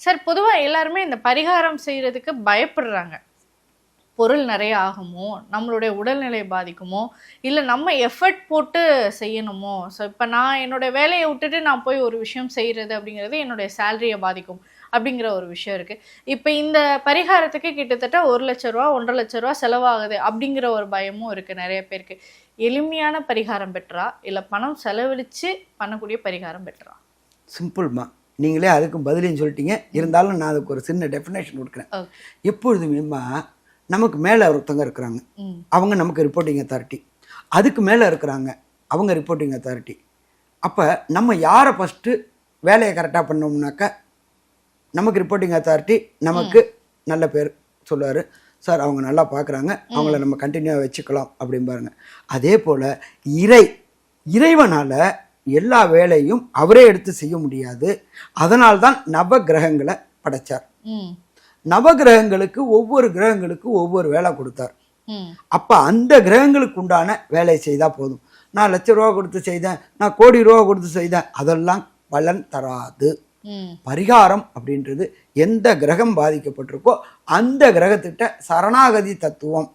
Sir பொதுவாக எல்லாருமே இந்த பரிகாரம் செய்கிறதுக்கு பயப்படுறாங்க. பொருள் நிறைய ஆகுமோ? நம்மளுடைய உடல்நிலை பாதிக்குமோ? இல்லை நம்ம எஃபர்ட் போட்டு செய்யணுமோ? ஸோ இப்போ நான் என்னுடைய வேலையை விட்டுட்டு நான் போய் ஒரு விஷயம் செய்கிறது அப்படிங்கிறது என்னுடைய சேலரியை பாதிக்கும் அப்படிங்கிற ஒரு விஷயம் இருக்குது இப்போ இந்த பரிகாரத்துக்கு கிட்டத்தட்ட ஒரு லட்ச ரூபா ஒன்றரை லட்ச ரூபா செலவாகுது அப்படிங்கிற ஒரு பயமும் இருக்குது நிறைய பேருக்கு. எளிமையான பரிகாரம் பெற்றா இல்லை பணம் செலவழித்து பண்ணக்கூடிய பரிகாரம் பெற்றா? சிம்பிள்மா நீங்களே அதுக்கு பதிலையும் சொல்லிட்டீங்க. இருந்தாலும் நான் அதுக்கு ஒரு சின்ன டெஃபினேஷன் கொடுக்குறேன். ஓகே எப்பொழுதுமேம்மா நமக்கு மேலே ஒருத்தவங்க இருக்கிறாங்க. அவங்க நமக்கு ரிப்போர்ட்டிங் அத்தாரிட்டி அதுக்கு மேலே இருக்கிறாங்க. அவங்க ரிப்போர்ட்டிங் அத்தாரிட்டி அப்போ நம்ம யாரை ஃபஸ்ட்டு வேலையை கரெக்டாக பண்ணோம்னாக்கா நமக்கு ரிப்போர்ட்டிங் அத்தாரிட்டி நமக்கு நல்ல பேர் சொல்லுவார். சார் அவங்க நல்லா பார்க்குறாங்க அவங்கள நம்ம கண்டினியூவாக வச்சுக்கலாம். அப்படிம்பாருங்க. அதே போல் இறை இறைவனால் எல்லா வேலையும் அவரே எடுத்து செய்ய முடியாது. அதனால்தான் நவ கிரகங்களை படைச்சார். நவ கிரகங்களுக்கு ஒவ்வொரு கிரகங்களுக்கு ஒவ்வொரு வேலை கொடுத்தார். அப்போ அந்த கிரகங்களுக்கு உண்டான வேலையை செய்தால் போதும். நான் லட்ச ரூபா கொடுத்து செய்தேன் நான் கோடி ரூபா கொடுத்து செய்தேன் அதெல்லாம் பலன் தராது. பரிகாரம் அப்படின்றது எந்த கிரகம் பாதிக்கப்பட்டிருக்கோ அந்த கிரகத்திட்ட சரணாகதி தத்துவம்.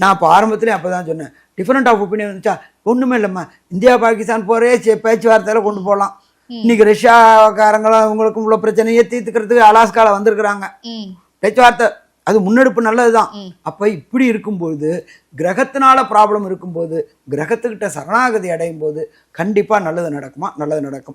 நான் இப்போ ஆரம்பத்துலேயே அப்போ தான் சொன்னேன். டிஃப்ரெண்ட் ஆஃப் ஒப்பீனியன் இருந்துச்சா ஒன்றுமே இல்லைம்மா. இந்தியா பாகிஸ்தான் போரே பேச்சுவார்த்தையில் கொண்டு போகலாம் இன்னைக்கு ரஷ்யாக்காரங்களும் அவங்களுக்கும் உள்ள பிரச்சனையை தீர்த்துக்கிறதுக்கு அலாஸ்கால வந்திருக்கிறாங்க. பேச்சுவார்த்தை அது முன்னெடுப்பு நல்லதுதான். அப்போ இப்படி இருக்கும்போது கிரகத்தினால ப்ராப்ளம் இருக்கும்போது கிரகத்துக்கிட்ட சரணாகதி அடையும் போது கண்டிப்பாக நல்லது நடக்குமா? நல்லது நடக்கும்.